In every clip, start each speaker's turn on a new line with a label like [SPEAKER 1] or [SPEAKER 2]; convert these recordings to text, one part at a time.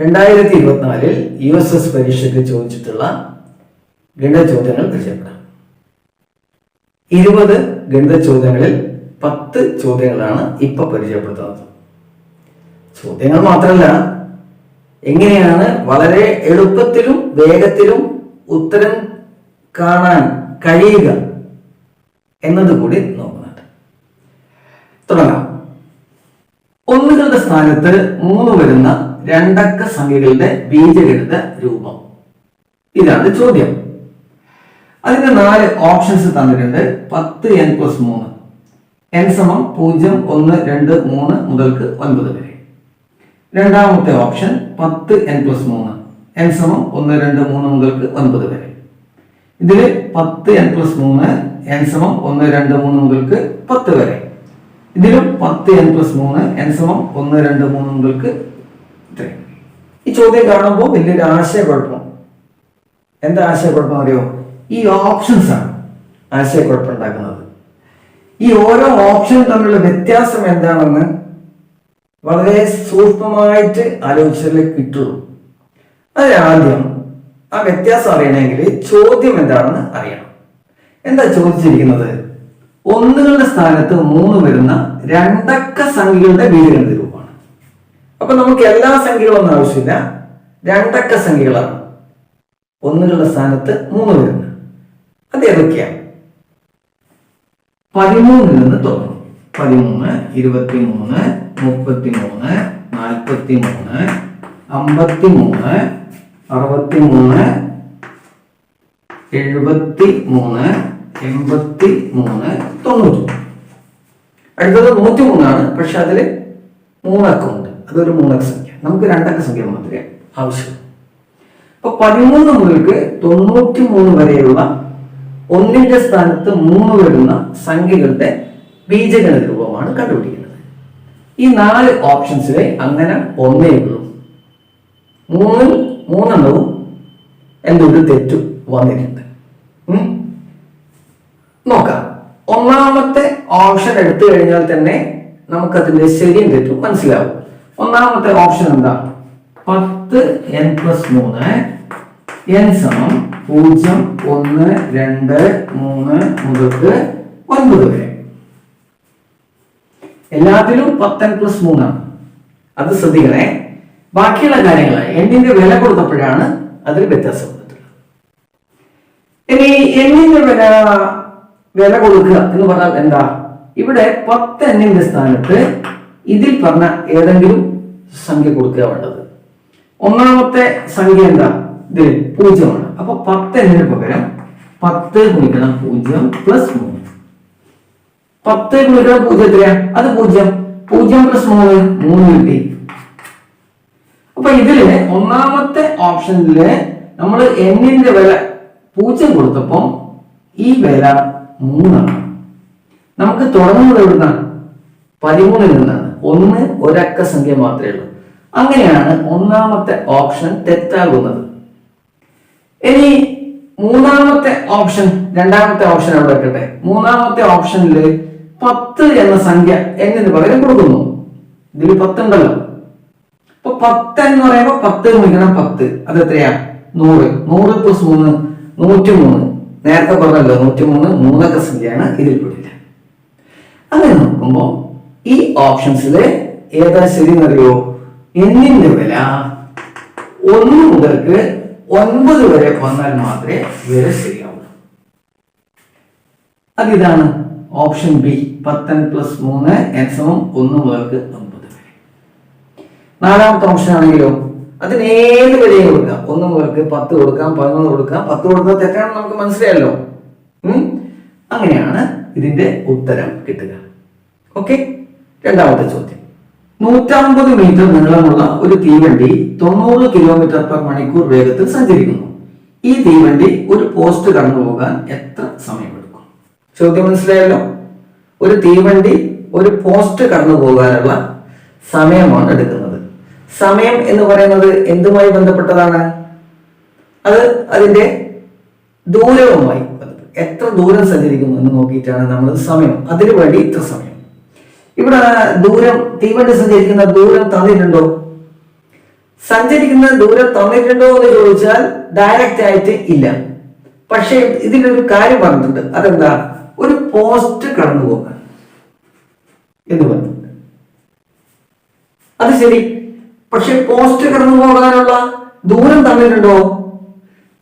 [SPEAKER 1] രണ്ടായിരത്തി ഇരുപത്തിനാലിൽ U S S പരീക്ഷയ്ക്ക് ചോദിച്ചിട്ടുള്ള ഗണിത ചോദ്യങ്ങൾ പരിചയപ്പെടാം. ഇരുപത് ഗണിത ചോദ്യങ്ങളിൽ പത്ത് ചോദ്യങ്ങളാണ് ഇപ്പൊ പരിചയപ്പെടുത്തുന്നത്. ചോദ്യങ്ങൾ മാത്രമല്ല എങ്ങനെയാണ് വളരെ എളുപ്പത്തിലും വേഗത്തിലും ഉത്തരം കാണാൻ കഴിയുക എന്നത് കൂടി നോക്കുന്നുണ്ട്. തുടങ്ങാം. ഒന്നുകളുടെ സ്ഥാനത്ത് മൂന്ന് വരുന്ന രണ്ടക്ക സംഖ്യകളുടെ ബീജഗണിത രൂപം. ഇതാണ് ചോദ്യം. അതിന് നാല് ഓപ്ഷൻസ് തന്നിട്ടുണ്ട്. പത്ത് എൻ പ്ലസ് മൂന്ന്. എൻ സമം പൂജ്യം ഒന്ന് രണ്ട് മൂന്ന് മുതൽക്ക് ഒൻപത് വരെ. രണ്ടാമത്തെ ഓപ്ഷൻ പത്ത് എൻ പ്ലസ് മൂന്ന്. എൻ സമം ഒന്ന് രണ്ട് മൂന്ന് മുതൽക്ക് ഒൻപത് വരെ. ഇതിൽ പത്ത് എൻ പ്ലസ് മൂന്ന് എൻ സമം ഒന്ന് രണ്ട് മൂന്ന് മുതൽക്ക് പത്ത് വരെ. ഇതിലും പത്ത് എൻ പ്ലസ് മൂന്ന് എൻ സമം ഒന്ന് രണ്ട് മൂന്ന് മുതൽക്ക് ഈ ചോദ്യം കാണുമ്പോൾ വലിയൊരു ആശയക്കുഴപ്പം. എന്താ ആശയക്കുഴപ്പം അറിയോ? ഈ ഓപ്ഷൻസ് ആണ് ആശയക്കുഴപ്പം ഉണ്ടാക്കുന്നത്. ഈ ഓരോ ഓപ്ഷനും തമ്മിലുള്ള വ്യത്യാസം എന്താണെന്ന് വളരെ സൂക്ഷ്മമായിട്ട് ആലോചിച്ചാലേ കിട്ടുള്ളൂ. ആദ്യം ആ വ്യത്യാസം അറിയണമെങ്കിൽ ചോദ്യം എന്താണെന്ന് അറിയണം. എന്താ ചോദിച്ചിരിക്കുന്നത്? ഒന്നുകളുടെ സ്ഥാനത്ത് മൂന്ന് വരുന്ന രണ്ടക്ക സംഖ്യകളുടെ രൂപമാണ് അപ്പൊ നമുക്ക് എല്ലാ സംഖ്യകളൊന്നും ആവശ്യമില്ല. രണ്ടക്ക സംഖ്യകളാണ് ഒന്നിലുള്ള സ്ഥാനത്ത് മൂന്ന് വരുന്നു. അത് ഏതൊക്കെയാണ്? പതിമൂന്നിൽ നിന്ന് തുടങ്ങും. പതിമൂന്ന് ഇരുപത്തി മൂന്ന് മുപ്പത്തി മൂന്ന് നാൽപ്പത്തി മൂന്ന് അമ്പത്തി മൂന്ന് അറുപത്തി മൂന്ന്. എഴുപത്തി മൂന്ന് എൺപത്തി മൂന്ന് തൊണ്ണൂറ്റി അടുത്തത് നൂറ്റി മൂന്നാണ് പക്ഷെ അതിൽ മൂന്നക്കമുണ്ട് അതൊരു മൂന്നക്ക സംഖ്യ. നമുക്ക് രണ്ടക്ക സംഖ്യ മാത്രമേ ആവശ്യം. അപ്പൊ പതിമൂന്ന് മുതൽക്ക് തൊണ്ണൂറ്റി മൂന്ന് വരെയുള്ള ഒന്നിന്റെ സ്ഥാനത്ത് മൂന്ന് വരുന്ന സംഖ്യകളുടെ ബീജഗണ രൂപമാണ് കണ്ടുപിടിക്കുന്നത്. ഈ നാല് ഓപ്ഷൻസിലെ അങ്ങനെ ഒന്നേ ഉള്ളൂ. മൂന്നിൽ മൂന്നെണ്ണവും എന്തൊരു തെറ്റു വന്നിട്ടുണ്ട്. നോക്കാം. ഒന്നാമത്തെ ഓപ്ഷൻ എടുത്തു കഴിഞ്ഞാൽ തന്നെ നമുക്കതിന്റെ ശരിയും തെറ്റും മനസ്സിലാവും. ഒന്നാമത്തെ ഓപ്ഷൻ എന്താ? പത്ത് എൻ പ്ലസ് മൂന്ന് എൻ സമം പൂജ്യം ഒന്ന് രണ്ട് മൂന്ന് മുതൽക്ക് ഒൻപത് വരെ. എല്ലാത്തിലും പത്തൻ പ്ലസ് മൂന്നാണ് അത് ശ്രദ്ധിക്കണേ. ബാക്കിയുള്ള കാര്യങ്ങൾ എണ്ണിന്റെ വില കൊടുത്തപ്പോഴാണ് അതിൽ വ്യത്യാസം ഇനി എണ്ണിന്റെ വില വില കൊടുക്കുക എന്ന് പറഞ്ഞാൽ എന്താ? ഇവിടെ പത്ത് എണ്ണിന്റെ സ്ഥാനത്ത് ഇതിൽ പറഞ്ഞ ഏതെങ്കിലും സംഖ്യ കൊടുക്കുക വേണ്ടത്. ഒന്നാമത്തെ സംഖ്യ എന്താ? ഇതിൽ പൂജ്യമാണ്. അപ്പൊ പത്ത് എന്നതിന് പകരം പത്ത് ഗുണിക്കണം പൂജ്യം പ്ലസ് മൂന്ന്. പത്ത് ഗുണിക്കണം പൂജ്യം എത്രയാ? അത് പൂജ്യം. പൂജ്യം പ്ലസ് മൂന്ന് മൂന്ന് കിട്ടി. അപ്പൊ ഇതിൽ ഒന്നാമത്തെ ഓപ്ഷനിൽ നമ്മൾ എന്നിന്റെ വില പൂജ്യം കൊടുത്തപ്പോ ഈ വില മൂന്നാണ്. നമുക്ക് തുടങ്ങുന്നത് എവിടുന്നാണ്? പതിമൂന്നിൽ നിന്നാണ്. ഒന്ന് ഒരക്ക സംഖ്യ മാത്രമേ ഉള്ളൂ. അങ്ങനെയാണ് ഒന്നാമത്തെ ഓപ്ഷൻ തെറ്റാകുന്നത്. ഇനി മൂന്നാമത്തെ ഓപ്ഷൻ രണ്ടാമത്തെ ഓപ്ഷൻ അവിടെ വെക്കട്ടെ. മൂന്നാമത്തെ ഓപ്ഷനിൽ പത്ത് എന്ന സംഖ്യ എന്നിന് പകരം കൊടുക്കുന്നു. ഇതിൽ പത്തുണ്ടല്ലോ അപ്പൊ പത്ത് എന്ന് പറയുമ്പോ പത്ത് ഗുണിക്കണം പത്ത്. അത് എത്രയാ? നൂറ്. നൂറ് പ്ലസ് മൂന്ന് നൂറ്റി മൂന്ന് നേരത്തെ പറഞ്ഞല്ലോ നൂറ്റി മൂന്ന് മൂന്നക്ക സംഖ്യയാണ് ഇതിൽ പെടില്ല അങ്ങനെ നോക്കുമ്പോ ഈ ഓപ്ഷൻസിൽ ഏതാ ശരി എന്നറിയോ? എന്നിന്റെ വില ഒന്ന് മുതൽക്ക് ഒൻപത് വരെ വന്നാൽ മാത്രമേ വില ശരിയാവൂ. അതിതാണ് ഓപ്ഷൻ ബി പത്തൻ പ്ലസ് മൂന്ന് എൻ ഒന്ന് മുതൽക്ക് ഒൻപത് വരെ. നാലാമത്തെ ഓപ്ഷൻ ആണെങ്കിലോ അതിന് ഏത് വിലയും കൊടുക്കാം ഒന്ന് മുതൽക്ക് പത്ത് കൊടുക്കാം പതിനൊന്ന് കൊടുക്കാം. പത്ത് കൊടുത്താൽ തെറ്റാണെന്ന് നമുക്ക് മനസ്സിലായല്ലോ. അങ്ങനെയാണ് ഇതിന്റെ ഉത്തരം കിട്ടുക. ഓക്കെ രണ്ടാമത്തെ ചോദ്യം. നൂറ്റമ്പത് മീറ്റർ നീളമുള്ള ഒരു തീവണ്ടി തൊണ്ണൂറ് കിലോമീറ്റർ പെർ മണിക്കൂർ വേഗത്തിൽ സഞ്ചരിക്കുന്നു. ഈ തീവണ്ടി ഒരു പോസ്റ്റ് കടന്നു പോകാൻ എത്ര സമയമെടുക്കും? ചോദ്യം മനസ്സിലായല്ലോ? ഒരു തീവണ്ടി ഒരു പോസ്റ്റ് കടന്നു പോകാനുള്ള സമയമാണ് എടുക്കുന്നത്. സമയം എന്ന് പറയുന്നത് എന്തുമായി ബന്ധപ്പെട്ടതാണ്? അത് അതിന്റെ ദൂരവുമായി എത്ര ദൂരം സഞ്ചരിക്കുന്നു എന്ന് നോക്കിയിട്ടാണ് നമ്മൾ സമയം. അതിനു വേണ്ടി ഇത്ര സമയം. ഇവിടെ ദൂരം തീവണ്ടി സഞ്ചരിക്കുന്ന ദൂരം തന്നിട്ടുണ്ടോ? സഞ്ചരിക്കുന്ന ദൂരം തന്നിട്ടുണ്ടോ എന്ന് ചോദിച്ചാൽ ഡയറക്റ്റ് ആയിട്ട് ഇല്ല. പക്ഷേ ഇതിലൊരു കാര്യം പറഞ്ഞിട്ടുണ്ട്. അതെന്താ? ഒരു പോസ്റ്റ് കടന്നു പോകാൻ എന്ന് പറഞ്ഞിട്ടുണ്ട്. അത് ശരി. പക്ഷെ പോസ്റ്റ് കടന്നു പോകാനുള്ള ദൂരം തന്നിട്ടുണ്ടോ?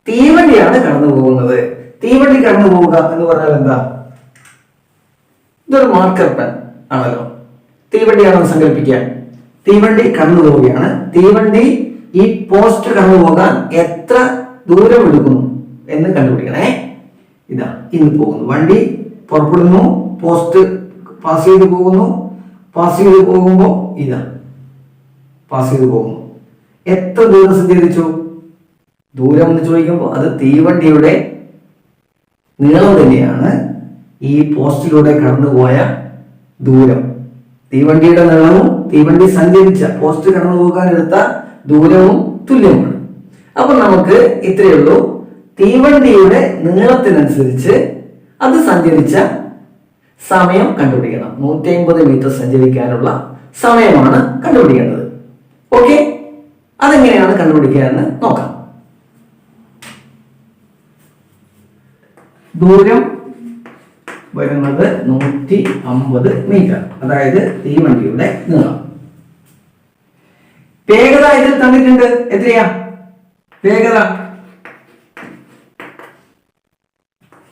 [SPEAKER 1] തീവണ്ടിയാണ് കടന്നു പോകുന്നത്. തീവണ്ടി കടന്നു പോവുക എന്ന് പറഞ്ഞാൽ എന്താ? ഇതൊരു മാർക്കർ പെൻ ആണല്ലോ. തീവണ്ടിയാണെന്ന് സങ്കല്പിക്കുക. തീവണ്ടി കടന്നു പോവുകയാണ്. തീവണ്ടി ഈ പോസ്റ്റ് കടന്നു പോകാൻ എത്ര ദൂരം എടുക്കുന്നു എന്ന് കണ്ടുപിടിക്കണേ. ഇതാ ഇന്ന് പോകുന്നു. വണ്ടി പുറപ്പെടുന്നു പോസ്റ്റ് പാസ് ചെയ്ത് പോകുന്നു. പാസ് ചെയ്ത് പോകുമ്പോൾ ഇതാ പാസ് ചെയ്ത് പോകുന്നു. എത്ര ദൂരം സഞ്ചരിച്ചു? ദൂരം എന്ന് ചോദിക്കുമ്പോൾ അത് തീവണ്ടിയുടെ നീളം തന്നെയാണ് ഈ പോസ്റ്റിലൂടെ കടന്നുപോയ ദൂരം. തീവണ്ടിയുടെ നീളവും തീവണ്ടി സഞ്ചരിച്ച പോസ്റ്റ് കടന്നു പോകാൻ എടുത്ത ദൂരവും തുല്യമാണ്. അപ്പൊ നമുക്ക് ഇത്രയേ ഉള്ളൂ. തീവണ്ടിയുടെ നീളത്തിനനുസരിച്ച് അത് സഞ്ചരിച്ച സമയം കണ്ടുപിടിക്കണം. നൂറ്റി അമ്പത് മീറ്റർ സഞ്ചരിക്കാനുള്ള സമയമാണ് കണ്ടുപിടിക്കേണ്ടത്. ഓക്കെ അതെങ്ങനെയാണ് കണ്ടുപിടിക്കുക എന്ന് നോക്കാം. ദൂരം വരുന്നത് നൂറ്റി അമ്പത് മീറ്റർ അതായത് തീവണ്ടിയുടെ നീളം. വേഗത ഇതിൽ തന്നിട്ടുണ്ട്. എത്രയാ? വേഗത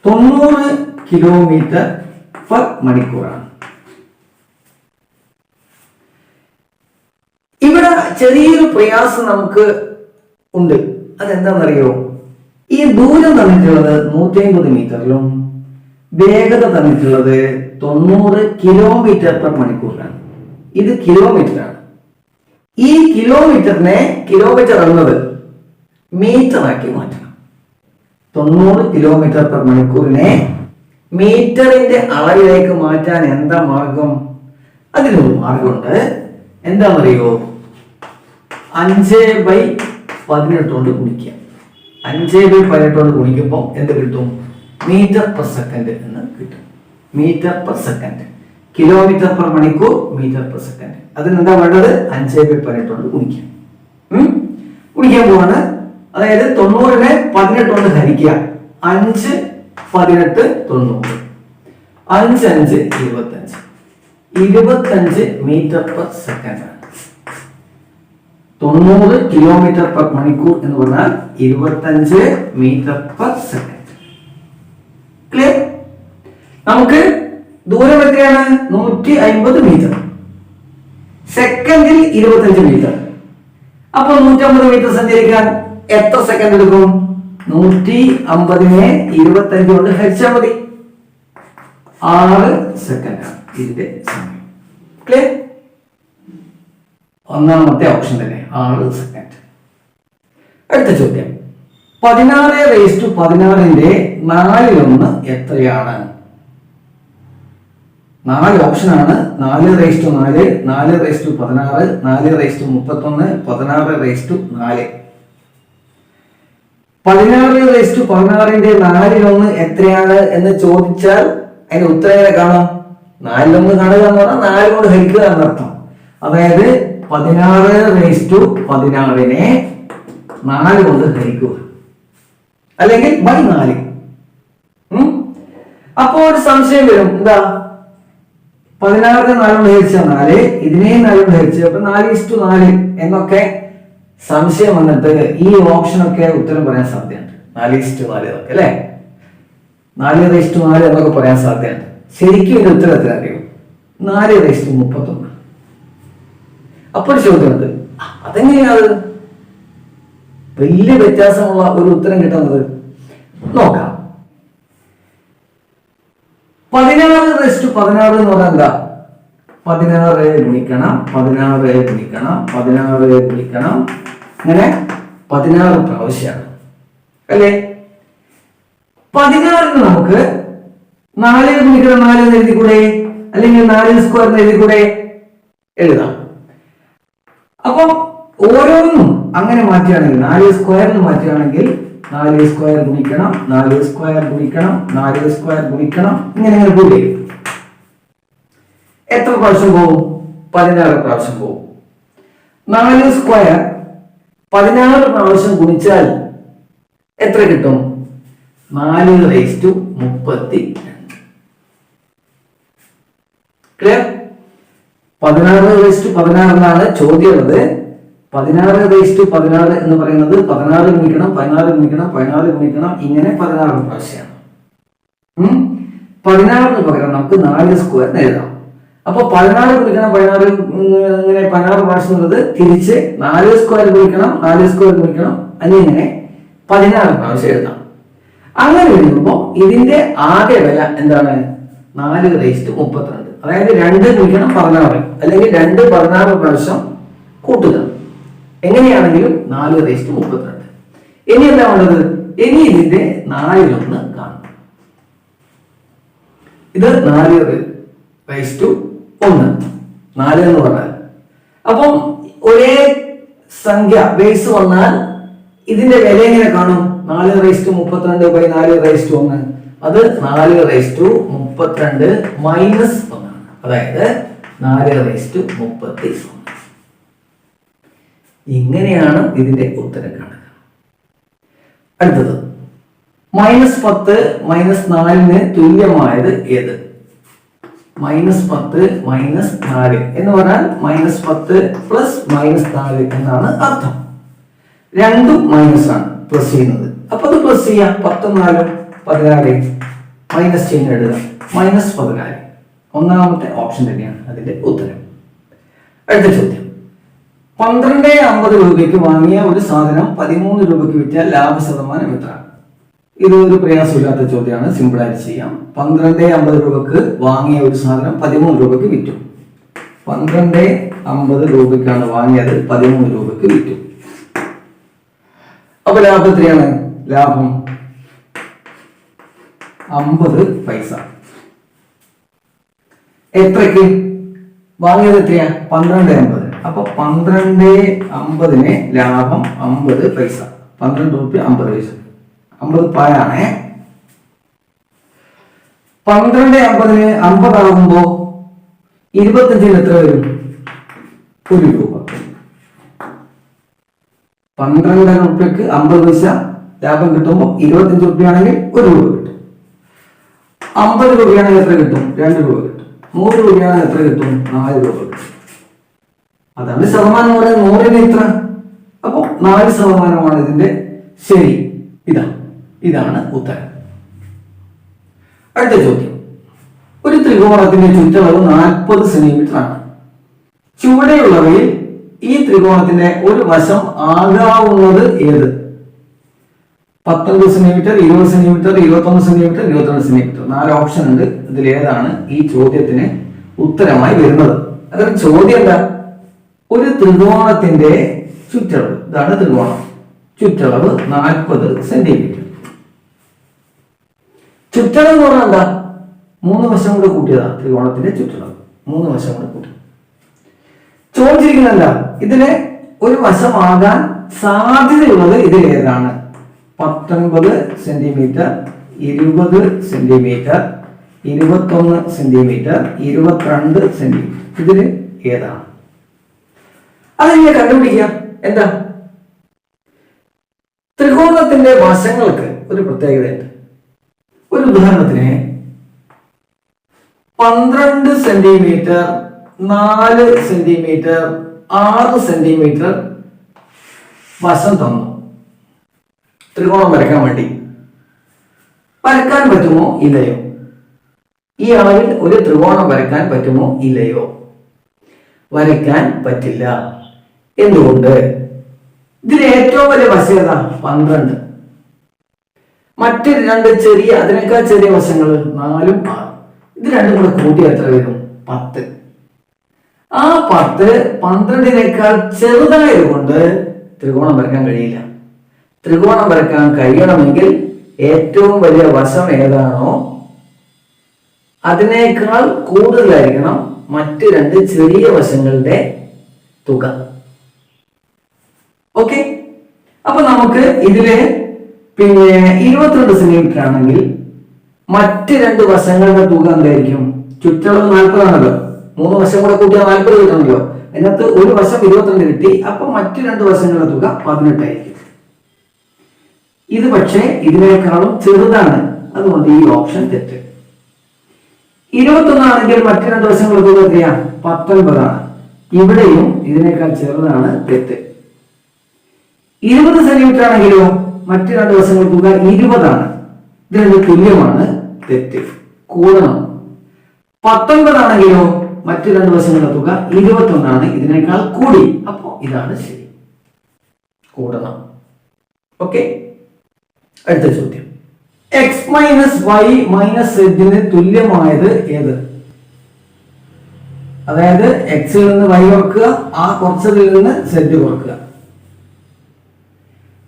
[SPEAKER 1] തൊണ്ണൂറ് കിലോമീറ്റർ പെർ മണിക്കൂറാണ്. ഇവിടെ ചെറിയൊരു പ്രയാസം നമുക്ക് ഉണ്ട്. അതെന്താണെന്നറിയോ? ഈ ദൂരം തന്നിട്ടുള്ളത് നൂറ്റി അമ്പത് മീറ്ററിലും വേഗത തന്നിട്ടുള്ളത് തൊണ്ണൂറ് കിലോമീറ്റർ പെർ മണിക്കൂറിലാണ്. ഇത് കിലോമീറ്റർ ആണ്. ഈ കിലോമീറ്ററിനെ കിലോമീറ്റർ എന്നത് മീറ്റർ ആക്കി മാറ്റണം. തൊണ്ണൂറ് കിലോമീറ്റർ പെർ മണിക്കൂറിനെ മീറ്ററിന്റെ അളവിലേക്ക് മാറ്റാൻ എന്താ മാർഗം? അതിനൊരു മാർഗമുണ്ട്. എന്താണെന്നറിയോ? അഞ്ച് ബൈ പതിനെട്ട് കൊണ്ട് അഞ്ച് ബൈ പതിനെട്ട് കൊണ്ട് ഗുണിക്കുമ്പോൾ എന്ത് കിട്ടും? മീറ്റർ പെർ സെക്കൻഡ് എന്ന് കിട്ടും. Metre per second. Kilometre per മണിക്കൂർ മീറ്റർ പെർ സെക്കൻഡ്. അതിന് എന്താ വേണ്ടത്? അഞ്ചേ പേപ്പറായിട്ട് കൊണ്ട് ഗുണിക്കാം. ഉം? ഗുണിക്കാൻ പോവാണ്. അതായത് തൊണ്ണൂറിനെ പതിനെട്ട് കൊണ്ട് ഹരിക്കുക. അഞ്ച് പതിനെട്ട് തൊണ്ണൂറ്. അഞ്ച് അഞ്ച് ഇരുപത്തഞ്ച്. ഇരുപത്തഞ്ച് മീറ്റർ പെർ സെക്കൻഡ് തൊണ്ണൂറ് കിലോമീറ്റർ പെർ മണിക്കൂർ എന്ന് പറഞ്ഞാൽ ഇരുപത്തഞ്ച് മീറ്റർ പെർ സെക്കൻഡ്. ക്ലിയർ നമുക്ക് ദൂരം എത്രയാണ്? നൂറ്റി അമ്പത് മീറ്റർ സെക്കൻഡിൽ ഇരുപത്തഞ്ച് മീറ്റർ അപ്പൊ നൂറ്റി അമ്പത് മീറ്റർ സഞ്ചരിക്കാൻ എത്ര സെക്കൻഡ് എടുക്കും? നൂറ്റി അമ്പതിനെ ഇരുപത്തഞ്ച് കൊണ്ട് ഹരിച്ചാൽ മതി. ആറ് സെക്കൻഡാണ് ഇതിന്റെ സമയം. ക്ലിയർ ഒന്നാമത്തെ ഓപ്ഷൻ തന്നെ ആറ് സെക്കൻഡ് അടുത്ത ചോദ്യം. പതിനാറ് റേസ് ടു പതിനാറിന്റെ നാലിലൊന്ന് എത്രയാണ്? നാല് ഓപ്ഷനാണ് നാല് റേസ് ടു നാല് നാല് റേസ് ടു പതിനാറ് നാല് റേസ് ടു മുപ്പത്തൊന്ന് പതിനാറ് റേസ് ടു നാല്. പതിനാറ് റേസ് ടു പതിനാറിന്റെ നാലിലൊന്ന് എത്രയാണ് എന്ന് ചോദിച്ചാൽ അതിന്റെ ഉത്തരം എങ്ങനെ കാണാം? നാലിലൊന്ന് കാണുക എന്ന് പറഞ്ഞാൽ നാല് കൊണ്ട് ഹരിക്കുക എന്നർത്ഥം അതായത് പതിനാറ് റേസ് ടു പതിനാറിനെ നാല് കൊണ്ട് ഹരിക്കുക. അല്ലെങ്കിൽ ബൈ നാല്? അപ്പോ ഒരു സംശയം വരും. എന്താ? പതിനാറിന് നാലോട് ഹരിച്ച നാല് ഇതിനെയും നാലോട് ഹരിച്ചു അപ്പൊ നാല് ഇഷ്ടു നാല് എന്നൊക്കെ സംശയം വന്നിട്ട് ഈ ഓപ്ഷനൊക്കെ ഉത്തരം പറയാൻ സാധ്യതയുണ്ട്. നാല് ഇഷ്ടു നാല് എന്നൊക്കെ അല്ലെ? നാല് ഇഷ്ടു നാല് എന്നൊക്കെ പറയാൻ സാധ്യതയുണ്ട്. ശരിക്കും ഇതിന്റെ ഉത്തരം എത്ര അറിയും? നാല് ഇഷ്ടു മുപ്പത്തൊന്ന്. അപ്പോൾ ചോദ്യമുണ്ട്. അതെങ്ങനെയാണ് വലിയ വ്യത്യാസമുള്ള ഒരു ഉത്തരം കിട്ടുന്നത് നോക്കാം. പതിനാറ് റെസ്റ്റ് പതിനാറ് എന്ന് പറഞ്ഞാൽ എന്താ? പതിനാറ് ഗുണിക്കണം പതിനാറ് ഗുണിക്കണം പതിനാറ് ഗുണിക്കണം. അങ്ങനെ പതിനാറ് പ്രാവശ്യമാണ്. അല്ലേ? പതിനാറിന് നമുക്ക് നാല് ഗുണിക്കണം നാല് എന്ന് എഴുതി കൂടെ അല്ലെങ്കിൽ നാല് സ്ക്വയർ എന്ന് എഴുതി കൂടെ എഴുതാം. അപ്പം ഓരോന്നും അങ്ങനെ മാറ്റുകയാണെങ്കിൽ നാല് സ്ക്വയറിന് മാറ്റുകയാണെങ്കിൽ നാല് സ്ക്വയർ ഗുണിക്കണം നാല് സ്ക്വയർ ഗുണിക്കണം നാല് സ്ക്വയർ ഗുണിക്കണം. ഇങ്ങനെ ഇങ്ങനെ കൂടി. എത്ര പ്രാവശ്യം പോകും? പതിനാറ് പ്രാവശ്യം പോകും. നാല് സ്ക്വയർ പതിനാറ് പ്രാവശ്യം ഗുണിച്ചാൽ എത്ര കിട്ടും? നാല് റേസ് ടു മുപ്പത്തി ക്ലിയർ പതിനാറ് റേസ് ടു പതിനാറ് എന്നാണ് ചോദ്യം ഉള്ളത്. പതിനാറ് റേസ് ടു പതിനാറ് എന്ന് പറയുന്നത് പതിനാറ് ഗുണിക്കണം പതിനാറ് ഗുണിക്കണം പതിനാറ് ഗുണിക്കണം ഇങ്ങനെ പതിനാറ് പ്രാവശ്യമാണ്? പതിനാറിന് പകരം നമുക്ക് നാല് സ്ക്വയർ എഴുതാം. അപ്പൊ പതിനാറ് ഗുണിക്കണം പതിനാറ് ഇങ്ങനെ പതിനാറ് പ്രാവശ്യം എന്നുള്ളത് തിരിച്ച് നാല് സ്ക്വയർ ഗുണിക്കണം നാല് സ്ക്വയർ ഗുണിക്കണം എന്നിങ്ങനെ പതിനാറ് പ്രാവശ്യം എഴുതാം. അങ്ങനെ എഴുതുമ്പോൾ ഇതിന്റെ ആകെ വില എന്താണ്? നാല് റേസ്റ്റ് മുപ്പത്തിരണ്ട്. അതായത് രണ്ട് ഗുണിക്കണം പതിനാറ് അല്ലെങ്കിൽ രണ്ട് പതിനാറ് പ്രാവശ്യം കൂട്ടുക. എങ്ങനെയാണെങ്കിലും നാല് റേസ്റ്റ് മുപ്പത്തിരണ്ട്. ഇനി എന്താ ഉള്ളത്? ഇനി ഇതിന്റെ നാലിലൊന്ന് കാണും. ഇത് നാല് റൈസ് ഒന്ന്. നാല് എന്ന് പറഞ്ഞാൽ? അപ്പം ഒരേ സംഖ്യ ബേസ് വന്നാൽ ഇതിന്റെ വില എങ്ങനെ കാണും? നാല് റൈസ് മുപ്പത്തിരണ്ട് ബൈ നാല് റൈസ് ഒന്ന്. അത് നാല് റൈസ് മുപ്പത്തിരണ്ട് മൈനസ് ഒന്നാണ് അതായത് നാല് റൈസ് മുപ്പത്തി ഒന്ന് ഇങ്ങനെയാണ് ഇതിന്റെ ഉത്തരം കാണുക. അടുത്തത് മൈനസ് പത്ത് മൈനസ് നാലിന് തുല്യമായത് ഏത്? മൈനസ് പത്ത് മൈനസ് നാല്. എന്ന് പറഞ്ഞാൽ മൈനസ് പത്ത് പ്ലസ് മൈനസ് നാല് എന്നാണ് അർത്ഥം. രണ്ടും മൈനസ് ആണ് പ്ലസ് ചെയ്യുന്നത്. അപ്പൊ അത് പ്ലസ് ചെയ്യാം. പത്ത് നാലും പതിനാല്. മൈനസ് ചിഹ്നം എഴുതുക മൈനസ് പതിനാല്. ഒന്നാമത്തെ ഓപ്ഷൻ തന്നെയാണ് അതിന്റെ ഉത്തരം. അടുത്ത ചോദ്യം. പന്ത്രണ്ട് അമ്പത് രൂപയ്ക്ക് വാങ്ങിയ ഒരു സാധനം പതിമൂന്ന് രൂപയ്ക്ക് വിറ്റാൽ ലാഭ ശതമാനം എത്ര? ഇത് ഒരു പ്രയാസമില്ലാത്ത ചോദ്യമാണ്. സിമ്പിളായിട്ട് ചെയ്യാം. പന്ത്രണ്ട് അമ്പത് രൂപക്ക് വാങ്ങിയ ഒരു സാധനം പതിമൂന്ന് രൂപയ്ക്ക് വിറ്റു. പന്ത്രണ്ട് അമ്പത് രൂപയ്ക്കാണ് വാങ്ങിയത് പതിമൂന്ന് രൂപയ്ക്ക് വിറ്റു. അപ്പൊ ലാഭം എത്രയാണ്? ലാഭം അമ്പത് പൈസ. എത്രക്ക് വാങ്ങിയത് എത്രയാ? പന്ത്രണ്ട് അമ്പത്. അപ്പൊ പന്ത്രണ്ട് അമ്പതിന് ലാഭം അമ്പത് പൈസ. പന്ത്രണ്ട് റുപ്യ അമ്പത് പൈസ. അമ്പത് പായാണേ പന്ത്രണ്ട് അമ്പതിന് അമ്പതാകുമ്പോ ഇരുപത്തഞ്ചിന് എത്ര വരും? ഒരു രൂപ. പന്ത്രണ്ട് റുപ്യക്ക് അമ്പത് പൈസ ലാഭം കിട്ടുമ്പോൾ ഇരുപത്തഞ്ച് റുപ്യാണെങ്കിൽ ഒരു രൂപ കിട്ടും. അമ്പത് രൂപയാണെങ്കിൽ എത്ര കിട്ടും? രണ്ട് രൂപ കിട്ടും. നൂറ് രൂപയാണെങ്കിൽ എത്ര കിട്ടും? നാല് രൂപ കിട്ടും. അതാണ് ശതമാനം എന്ന് പറയുന്നത് നൂറിന് ഇത്ര അപ്പൊ നാല് ശതമാനമാണ് ഇതിന്റെ ശരി. ഇതാ ഇതാണ് ഉത്തരം. അടുത്ത ചോദ്യം. ഒരു ത്രികോണത്തിന്റെ ചുറ്റളവ് നാൽപ്പത് സെന്റിമീറ്റർ ആണ്. ചുവടെയുള്ളവയിൽ ഈ ത്രികോണത്തിന്റെ ഒരു വശം ആകാവുന്നത് ഏത്? പത്തൊൻപത് സെന്റിമീറ്റർ ഇരുപത് സെന്റിമീറ്റർ ഇരുപത്തൊന്ന് സെന്റിമീറ്റർ ഇരുപത്തിരണ്ട് സെന്റിമീറ്റർ നാല് ഓപ്ഷൻ ഉണ്ട്. ഇതിലേതാണ് ഈ ചോദ്യത്തിന് ഉത്തരമായി വരുന്നത്. അതൊരു ചോദ്യം എന്താ? ഒരു ത്രികോണത്തിന്റെ ചുറ്റളവ്. ഇതാണ് ത്രികോണം. ചുറ്റളവ് നാൽപ്പത് സെന്റിമീറ്റർ. ചുറ്റളവ് എന്ന് പറഞ്ഞാൽ എന്താ? മൂന്ന് വശം കൂടെ കൂട്ടിയതാ ത്രികോണത്തിന്റെ ചുറ്റളവ്. മൂന്ന് വശം കൂടെ കൂട്ടി. ചോദിച്ചിരിക്കുന്നല്ല ഇതിന് ഒരു വശമാകാൻ സാധ്യതയുള്ളത് ഇതിൽ ഏതാണ്? പത്തൊൻപത് സെന്റിമീറ്റർ ഇരുപത് സെന്റിമീറ്റർ ഇരുപത്തൊന്ന് സെന്റിമീറ്റർ ഇരുപത്തിരണ്ട് സെന്റിമീറ്റർ. ഇതിൽ ഏതാണ്? അതെങ്ങനെ കണ്ടുപിടിക്കാം? എന്താ? ത്രികോണത്തിന്റെ വശങ്ങൾക്ക് ഒരു പ്രത്യേകതയുണ്ട്. ഒരു ഉദാഹരണത്തിന് പന്ത്രണ്ട് സെന്റിമീറ്റർ നാല് സെന്റിമീറ്റർ ആറ് സെന്റിമീറ്റർ വശം തന്നു. ത്രികോണം വരയ്ക്കാൻ വേണ്ടി. വരയ്ക്കാൻ പറ്റുമോ? ഇല്ലയോ? ഈ അളവിൽ ഒരു ത്രികോണം വരയ്ക്കാൻ പറ്റുമോ? ഇല്ലയോ? വരയ്ക്കാൻ പറ്റില്ല. എന്തുകൊണ്ട്? ഇതിൽ ഏറ്റവും വലിയ വശം ഏതാ? പന്ത്രണ്ട്. മറ്റ് രണ്ട് ചെറിയ അതിനേക്കാൾ ചെറിയ വശങ്ങൾ നാലും ആറും. ഇത് രണ്ടും കൂടെ കൂട്ടി എത്ര വരും? പത്ത്. ആ പത്ത് പന്ത്രണ്ടിനേക്കാൾ ചെറുതായതുകൊണ്ട് ത്രികോണം വരയ്ക്കാൻ കഴിയില്ല. ത്രികോണം വരയ്ക്കാൻ കഴിയണമെങ്കിൽ ഏറ്റവും വലിയ വശം ഏതാണോ അതിനേക്കാൾ കൂടുതലായിരിക്കണം മറ്റ് രണ്ട് ചെറിയ വശങ്ങളുടെ തുക. ഓക്കെ അപ്പൊ നമുക്ക് ഇതിൽ പിന്നെ ഇരുപത്തിരണ്ട് സെന്റിമീറ്റർ ആണെങ്കിൽ മറ്റ് രണ്ട് വശങ്ങളുടെ തുക എന്തായിരിക്കും? ചുറ്റളവ് നാൽപ്പതാണല്ലോ. മൂന്ന് വശം കൂടെ കൂട്ടിയാൽ നാൽപ്പത് കിട്ടണമല്ലോ അതിനകത്ത് ഒരു വശം ഇരുപത്തിരണ്ട് കിട്ടി അപ്പൊ മറ്റു രണ്ട് വശങ്ങളുടെ തുക പതിനെട്ടായിരിക്കും ഇത് പക്ഷേ ഇതിനേക്കാളും ചെറുതാണ്. അതുകൊണ്ട് ഈ ഓപ്ഷൻ തെറ്റ്. ഇരുപത്തൊന്നാണെങ്കിൽ മറ്റു രണ്ട് വശങ്ങളുടെ തുക എത്രയാ? പത്തൊൻപതാണ്. ഇവിടെയും ഇതിനേക്കാൾ ചെറുതാണ് തെറ്റ്. ഇരുപത് സെന്റിമീറ്റർ ആണെങ്കിലോ മറ്റു രണ്ട് വശങ്ങൾ തുക ഇരുപതാണ്. ഇത് രണ്ടും തുല്യമാണ്. തെറ്റ്. കൂടണം പത്തൊൻപതാണെങ്കിലോ മറ്റു രണ്ട് വശങ്ങളുടെ തുക ഇരുപത്തൊന്നാണ്. ഇതിനേക്കാൾ കൂടി. അപ്പോ ഇതാണ് ശരി. കൂടണം. ഓക്കെ? അടുത്ത ചോദ്യം. എക്സ് മൈനസ് വൈ മൈനസ് സെഡിന് തുല്യമായത് ഏത്? അതായത് എക്സിൽ നിന്ന് വൈ കുറക്കുക ആ കുറച്ചതിൽ നിന്ന് സെഡ് കുറക്കുക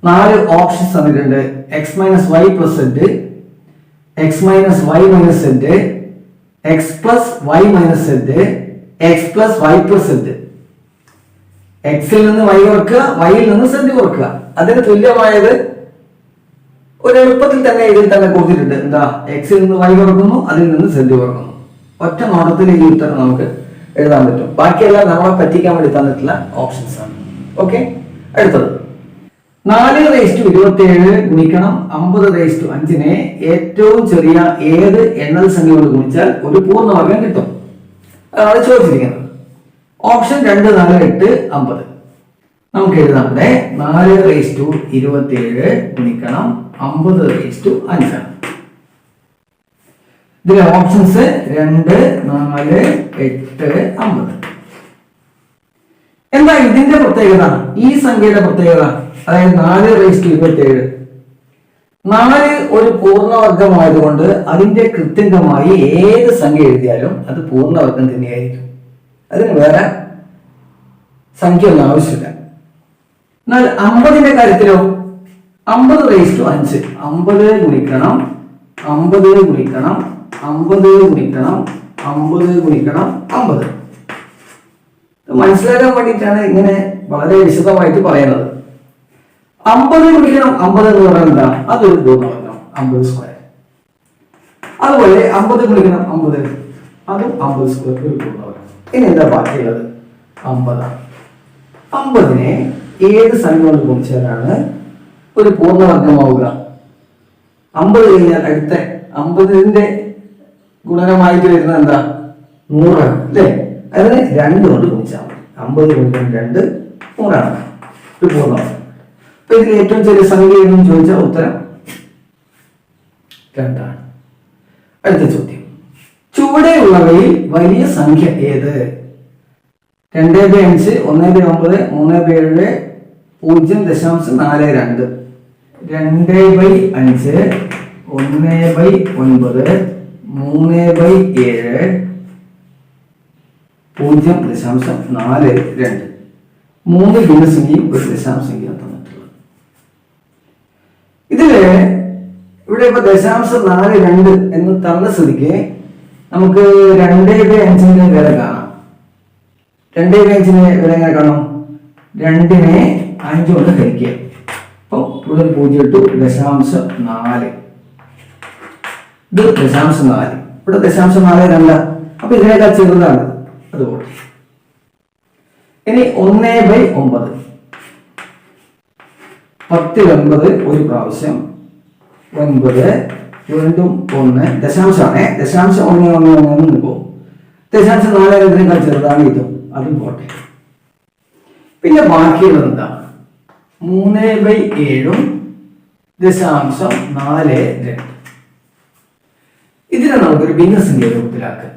[SPEAKER 1] നാല് ഓപ്ഷൻസ് തന്നിട്ടുണ്ട് X minus Y plus Z X minus Y minus Z X plus Y minus Z X plus Y plus Z എക്സിൽ നിന്ന് വൈ കുറക്കുക വൈയിൽ നിന്ന് സെറ്റ് കുറക്കുക. അതിന് തുല്യമായത് ഒരു എളുപ്പത്തിൽ തന്നെ ഇതിൽ തന്നെ കൊടുത്തിട്ടുണ്ട്. എന്താ? എക്സിൽ നിന്ന് വൈ കുറക്കുന്നു അതിൽ നിന്ന് സെറ്റ് കുറക്കുന്നു. ഒറ്റ നോട്ടത്തിൽ ഈ ഉത്തരം നമുക്ക് എഴുതാൻ പറ്റും. ബാക്കിയെല്ലാം നമ്മളെ പറ്റിക്കാൻ വേണ്ടി തന്നിട്ടുള്ള ഓപ്ഷൻസ് ആണ്. ഓക്കെ അടുത്തത്. നാല് റേസ്റ്റു ഇരുപത്തി ഏഴ് ഗുണിക്കണം അമ്പത് റേസ്റ്റു അഞ്ചിനെ ഏറ്റവും ചെറിയ ഏത് എണ്ണൽ സംഖ്യ കൊണ്ട് ഗുണിച്ചാൽ ഒരു പൂർണവർഗം കിട്ടും. അതാണ് ചോദിച്ചിരിക്കുന്നത്. ഓപ്ഷൻ രണ്ട് നാല് എട്ട് അമ്പത്. നമുക്ക് എഴുതാം ഇവിടെ നാല് റേസ് ടു ഇരുപത്തി ഏഴ് ഗുണിക്കണം അമ്പത് റേസ് ടു അഞ്ചാണ്. ഇതിലെ ഓപ്ഷൻസ് രണ്ട് നാല് എട്ട് അമ്പത്. എന്താ ഇതിന്റെ പ്രത്യേകത? ഈ സംഖ്യയുടെ പ്രത്യേകത? അതായത് നാല് റേസ് ടു ഇരുപത്തി ഏഴ് നാല് ഒരു പൂർണവർഗമായതുകൊണ്ട് അതിന്റെ കൃത്യമായി ഏത് സംഖ്യ എഴുതിയാലും അത് പൂർണവർഗം തന്നെയായിരിക്കും. അതിന് വേറെ സംഖ്യ ഒന്നും ആവശ്യമില്ല. എന്നാൽ അമ്പതിന്റെ കാര്യത്തിലോ? അമ്പത് റേസ് ടു അഞ്ച്. അമ്പത് ഗുണിക്കണം അമ്പത് ഗുണിക്കണം അമ്പത് ഗുണിക്കണം അമ്പത് ഗുണിക്കണം അമ്പത്. മനസ്സിലാക്കാൻ വേണ്ടിയിട്ടാണ് ഇങ്ങനെ വളരെ വിശദമായിട്ട് പറയുന്നത്. അമ്പത് ഗുണിക്കണം അമ്പത് എന്ന് പറയുന്നത് എന്താ? അതൊരു പൂർണവർഗം അമ്പത് സ്ക്വയർ അതുപോലെ അമ്പത് ഗുണിക്കണം അമ്പത്. അതും അമ്പത് സ്ക്വയർ ഒരു പൂർണവർഗം ഇനി എന്താ ബാക്കിയുള്ളത്? അമ്പതാണ് അമ്പതിനെ ഏത് സംഖ്യ കൊണ്ട് ഗുണിച്ചാലാണ് ഒരു പൂർണവർഗമാവുക അമ്പത് കഴിഞ്ഞാൽ അടുത്ത അമ്പതിന്റെ ഗുണനമായിട്ട് വരുന്നത് എന്താ? നൂറാണ് അല്ലേ? അതിന് രണ്ട് കൊണ്ട് ഗുണിച്ചാൽ മതി. അമ്പത് ഗുണിക്കണം രണ്ട് നൂറാണ്. ഒരു പൂർണവർഗം അപ്പൊ ഇതിൽ ഏറ്റവും ചെറിയ സംഖ്യ എന്ന് ചോദിച്ചാൽ ഉത്തരം രണ്ടാണ്. അടുത്ത ചോദ്യം. ചുവടെയുള്ളവയിൽ വലിയ സംഖ്യ ഏത്? രണ്ട് ബൈ അഞ്ച് ഒന്ന് ബൈ ഒമ്പത് മൂന്ന് ബൈ ഏഴ് പൂജ്യം ദശാംശം നാല് രണ്ട്. രണ്ട് ബൈ അഞ്ച് ഒന്ന് ബൈ ഒൻപത് മൂന്ന് ബൈ ഏഴ് പൂജ്യം ദശാംശം നാല് രണ്ട്. മൂന്ന് ഭിന്നസംഖ്യയും ഒരു തന്നിട്ടുള്ളത് ഇതിൽ ഇവിടെ ഇപ്പൊ ദശാംശം നാല് രണ്ട് എന്ന് തന്ന സ്ഥിതിക്ക് നമുക്ക് രണ്ടേ ബൈ അഞ്ചിന്റെ വില കാണാം. രണ്ടേ ബൈ അഞ്ചിന്റെ വില എങ്ങനെ കാണാം? രണ്ടിനെ അഞ്ച് കൊണ്ട് ഹരിക്കുക. അപ്പൊ ഒരു പൂജ്യം ഇട്ടു. ദശാംശം നാല്. ഇത് ദശാംശം നാല്. ഇവിടെ ദശാംശം നാല് രണ്ട അപ്പൊ ഇതിനേക്കാൾ ചെറുതാണ്. അതുകൊണ്ട് ഇനി ഒന്നേ ബൈ ഒമ്പത്. പത്തിൽ ഒൻപത് ഒരു പ്രാവശ്യം. ഒൻപത് വീണ്ടും ഒന്ന്. ദശാംശമാണേ. ദശാംശം ഒന്ന് ഒന്ന് ഒന്ന് ഒന്ന് പോകും ദശാംശം നാല് ഇതിനേക്കാൾ ചെറുതാണ് ഇതും. അതും പോട്ടെ. പിന്നെ ബാക്കിയുള്ളത് എന്താ? മൂന്ന് ബൈ ഏഴും ദശാംശം നാല് രണ്ട്. ഇതിനെ നമുക്കൊരു ഭിന്നസംഖ്യ രൂപത്തിലാക്കാം?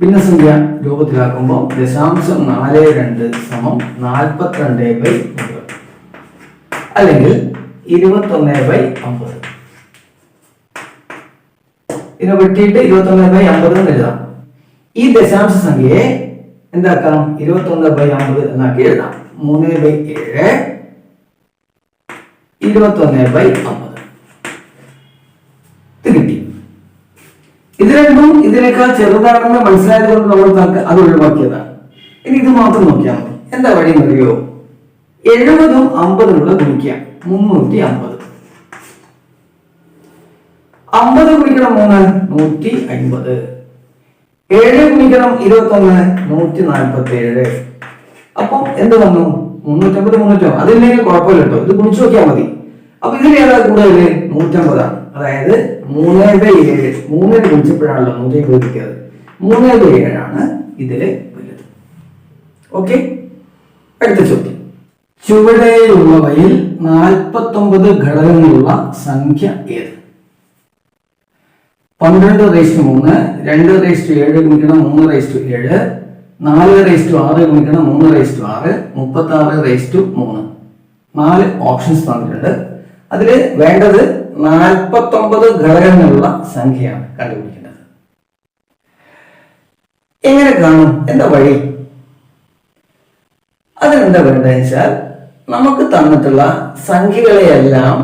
[SPEAKER 1] ഭിന്നസംഖ്യ രൂപത്തിലാക്കുമ്പോൾ ദശാംശം നാല് രണ്ട് സമം നാൽപ്പത്തിരണ്ട് ബൈ അല്ലെങ്കിൽ ഇരുപത്തൊന്ന് ബൈ അമ്പത്. ഇതിനെ വെട്ടിയിട്ട് ഇരുപത്തൊന്ന് ബൈ അമ്പത് എന്ന് എഴുതാം. ഈ ദശാംശ സംഖ്യയെ എന്താക്കാം? ഇരുപത്തൊന്ന് ബൈ അമ്പത് എന്നാക്കി എഴുതാം. മൂന്ന് ബൈ ഏഴ് ഇരുപത്തൊന്ന് ബൈ അമ്പത്. ഇത് കിട്ടി. ഇത് രണ്ടും ഇതിനേക്കാൾ ചെറുതാണെന്ന് മനസ്സിലായത് കൊണ്ട് നമ്മൾ അത് ഒഴിവാക്കിയതാണ് ഇനി ഇത് മാത്രം നോക്കിയാൽ മതി. എന്താ വഴി അറിയോ? എഴുപതും അമ്പതും കൂടെ ഗുണിക്കുക. മുന്നൂറ്റി അമ്പത് അമ്പത് ഗുണിക്കണം മൂന്ന് നൂറ്റി അൻപത് ഏഴ് ഗുണിക്കണം ഇരുപത്തി ഒന്ന് നൂറ്റി നാൽപ്പത്തി ഏഴ് അപ്പം എന്ത് വന്നു? മുന്നൂറ്റമ്പത് മുന്നൂറ്റമ്പത്. അതില്ലെങ്കിൽ കുഴപ്പമില്ല കേട്ടോ. ഇത് കുടിച്ചു നോക്കിയാൽ മതി. അപ്പൊ ഇതിൽ ഏതാ കൂടുതൽ നൂറ്റമ്പതാണ്. അതായത് മൂന്ന് ഏഴ്. മൂന്നിന് കുടിച്ചപ്പോഴാണല്ലോ നൂറ്റി അമ്പത് കിട്ടിയത്. മൂന്ന് ഏഴാണ് ഇതിൽ വലുത്. ഓക്കെ? അടുത്ത ചോദ്യം. ചുവടെയുള്ളവയിൽ നാൽപ്പത്തൊമ്പത് ഘടകങ്ങളുള്ള സംഖ്യ ഏത്? പന്ത്രണ്ട് റേസ്റ്റ് മൂന്ന് രണ്ട് റേസ്റ്റ് ഏഴ് ഗുണിക്കണം മൂന്ന് റേസ്റ്റ് ഏഴ് നാല് റേസ്റ്റ് ആറ് ഗുണിക്കണം മൂന്ന് റേസ്റ്റ് ആറ് മുപ്പത്തി ആറ് റേസ്റ്റ് മൂന്ന്. നാല് ഓപ്ഷൻസ് തന്നിട്ടുണ്ട്. അതിൽ വേണ്ടത് നാൽപ്പത്തൊമ്പത് ഘടകങ്ങളുള്ള സംഖ്യയാണ് കണ്ടുപിടിക്കേണ്ടത്. എങ്ങനെ കാണും? എന്താ വഴി? അതിനെന്താ വേണ്ടതെന്ന് വെച്ചാൽ നമുക്ക് തന്നിട്ടുള്ള സംഖ്യകളെയെല്ലാം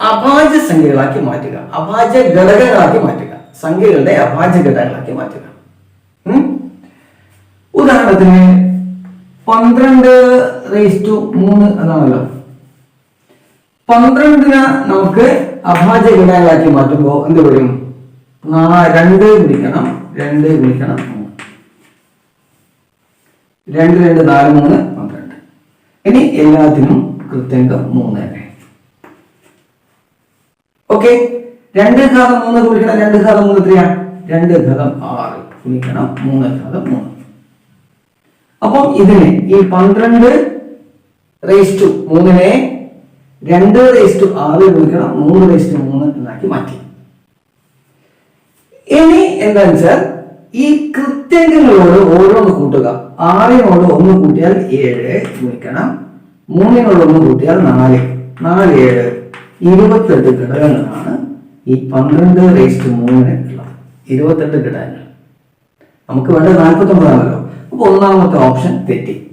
[SPEAKER 1] അഭാജ്യ സംഖ്യകളാക്കി മാറ്റുക. അഭാജ്യ ഘടകങ്ങളാക്കി മാറ്റുക. സംഖ്യകളുടെ അഭാജ്യ ഘടകങ്ങളാക്കി മാറ്റുക. ഉദാഹരണത്തിന് പന്ത്രണ്ട് റേസ് ടു മൂന്ന് എന്നാണല്ലോ പന്ത്രണ്ടിന് നമുക്ക് അഭാജ്യ ഘടകങ്ങളാക്കി മാറ്റുമ്പോൾ എന്ത് പറയും? രണ്ട് ഗുണിക്കണം. രണ്ട് മൂന്ന്. രണ്ട് രണ്ട് നാല് മൂന്ന്. ഇനി എല്ലാത്തിനും കൃത്യങ്കം മൂന്ന് തന്നെ. ഓക്കെ? രണ്ട് ഘാതം മൂന്ന് കുളിക്കണം രണ്ട് ഘാതം മൂന്ന് എത്രയാ? രണ്ട് ഘതം ആറ്. കുളിക്കണം മൂന്ന് ഘാതം മൂന്ന്. അപ്പം ഇതിനെ ഈ പന്ത്രണ്ട് റേസ് ടു മൂന്നിനെ രണ്ട് റേസ് ടു ആറ് കുളിക്കണം മൂന്ന് റേസ് ടു മൂന്ന് എന്നാക്കി മാറ്റി. ഇനി എന്താണെന്ന് വെച്ചാൽ ഈ കൃത്യങ്ങളോട് ഓരോന്ന് കൂട്ടുക. ആറിനോട് ഒന്ന് കൂട്ടിയാൽ ഏഴ് ഗുണിക്കണം. മൂന്നിനോട് ഒന്ന് കൂട്ടിയാൽ നാല്. നാല് ഏഴ് ഇരുപത്തെട്ട് ഘടകങ്ങളാണ് ഈ പന്ത്രണ്ട് റേസ്റ്റ് മൂന്നിന് ഇരുപത്തെട്ട് ഘടകങ്ങൾ. നമുക്ക് വേണ്ടത് നാൽപ്പത്തി ഒമ്പതാണല്ലോ അപ്പൊ ഒന്നാമത്തെ ഓപ്ഷൻ തെറ്റി.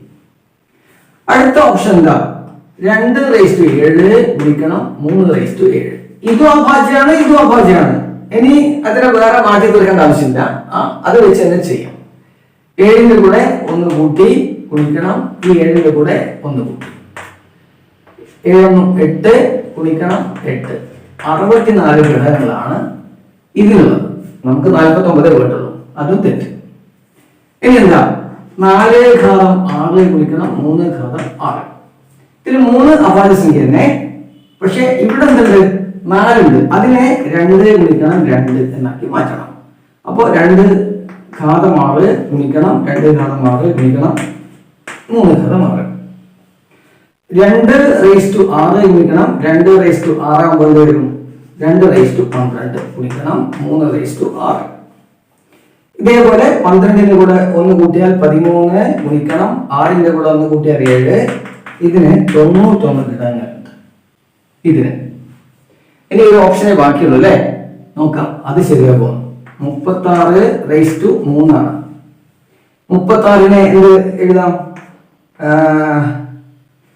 [SPEAKER 1] അടുത്ത ഓപ്ഷൻ എന്താ? രണ്ട് റേസ്റ്റ് ഏഴ് ഗുണിക്കണം മൂന്ന് റേസ്റ്റ് ഏഴ്. ഇതും അഭാജ്യമാണ് ഇതും അഭാജ്യമാണ് ഇനി അതിനെ വേറെ മാറ്റി തീർക്കേണ്ട ആവശ്യമില്ല. ആ അത് വെച്ച് തന്നെ ചെയ്യാം. ഏഴിന്റെ കൂടെ ഒന്ന് കൂട്ടി ഗുണിക്കണം. ഈ ഏഴിന്റെ കൂടെ ഒന്ന് കൂട്ടി. ഏഴൊന്നും എട്ട് ഗുണിക്കണം എട്ട്. അറുപത്തിനാല് ഘടകങ്ങളാണ് ഇതിനുള്ളത് നമുക്ക് നാൽപ്പത്തി ഒമ്പതേ വേണ്ടുള്ളൂ അതും തെറ്റ്. ഇനി എന്താ? നാല് ഘാതം ആറ് ഗുണിക്കണം മൂന്ന് ഘാതം ആറ്. ഇതിൽ മൂന്ന് അപാര തന്നെ. പക്ഷെ ഇവിടെ എന്തുണ്ട്? നാലുണ്ട്. അതിനെ രണ്ട് ഗുണിക്കണം രണ്ട് എന്നാക്കി മാറ്റണം. അപ്പോൾ രണ്ട് ഘാതമാറ് ഗുണിക്കണം രണ്ട് ഘാതം ആറ് ഗുണിക്കണം മൂന്ന് ഘാതം ആറ്. രണ്ട് റേസ് ടു ആറ് ഗുണിക്കണം രണ്ട് റേസ് ടു ആറാകുമ്പോൾ വരും? രണ്ട് റേസ് ടു പന്ത്രണ്ട് ഗുണിക്കണം മൂന്ന് റേസ് ടു ആറ്. ഇതേപോലെ പന്ത്രണ്ടിന്റെ കൂടെ ഒന്ന് കൂട്ടിയാൽ പതിമൂന്ന് ഗുണിക്കണം ആറിന്റെ കൂടെ ഒന്ന് കൂട്ടിയാൽ ഏഴ്. ഇതിന് തൊണ്ണൂറ്റൊന്ന് ഘടകങ്ങളുണ്ട്. ഇതിന് ഇനി ഒരു ഓപ്ഷനെ ബാക്കിയുള്ളൂ അല്ലേ? നോക്കാം. അത് ശരിയാകും മുപ്പത്തി ആറ് റേസ് ടു മൂന്നാണ്. മുപ്പത്തി ആറിനെ എന്ത് എഴുതാം?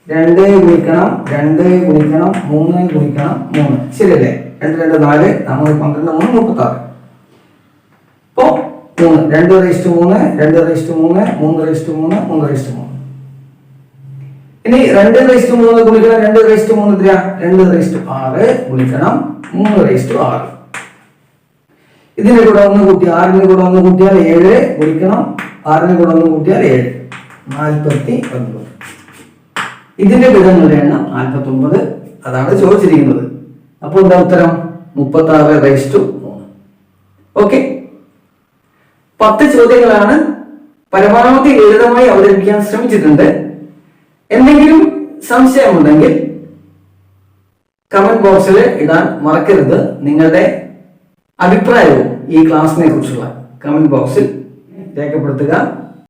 [SPEAKER 1] രണ്ട് ഗുണിക്കണം രണ്ട് ഗുണിക്കണം മൂന്ന് ഗുണിക്കണം മൂന്ന്. ശരിയല്ലേ? രണ്ട് രണ്ട് നാല് നമ്മൾ പന്ത്രണ്ട് മൂന്ന് മുപ്പത്തി ആറ് ഇപ്പോ മൂന്ന്. രണ്ട് റേസ്റ്റ് മൂന്ന് രണ്ട് റേസ്റ്റ് മൂന്ന് മൂന്ന് റേസ്റ്റ് മൂന്ന് മൂന്ന് റേസ്റ്റ് മൂന്ന്. ഇനി രണ്ട് റേസ്റ്റ് മൂന്ന് ഗുണിക്കണം രണ്ട് റേസ്റ്റ് മൂന്ന് എത്രയാ രണ്ട് റേസ്റ്റ് ആറ് ഗുണിക്കണം മൂന്ന് റേസ്റ്റ് ആറ്. ഇതിന്റെ കൂടെ ഒന്ന് കൂട്ടി ആറിന്റെ കൂടെ ഒന്ന് കൂട്ടിയാൽ ഏഴ് ഗുണിക്കണം ആറിന്റെ കൂടെ ഒന്ന് കൂട്ടിയാൽ ഏഴ്. നാൽപ്പത്തി ഒൻപത്. ഇതിന്റെ വിധങ്ങളുടെ എണ്ണം നാൽപ്പത്തി ഒമ്പത് അതാണ് ചോദിച്ചിരിക്കുന്നത്. അപ്പോൾ എന്താ ഉത്തരം? മുപ്പത്തി ആറ് റേസ്റ്റു മൂന്ന്. ഓക്കെ പത്ത് ചോദ്യങ്ങളാണ് പരമാവധി ലളിതമായി അവതരിപ്പിക്കാൻ ശ്രമിച്ചിട്ടുണ്ട്. എന്തെങ്കിലും സംശയമുണ്ടെങ്കിൽ കമന്റ് ബോക്സിൽ ഇടാൻ മറക്കരുത്. നിങ്ങളുടെ അഭിപ്രായവും ഈ ക്ലാസ്സിനെ കുറിച്ചുള്ള കമന്റ് ബോക്സിൽ രേഖപ്പെടുത്തുക.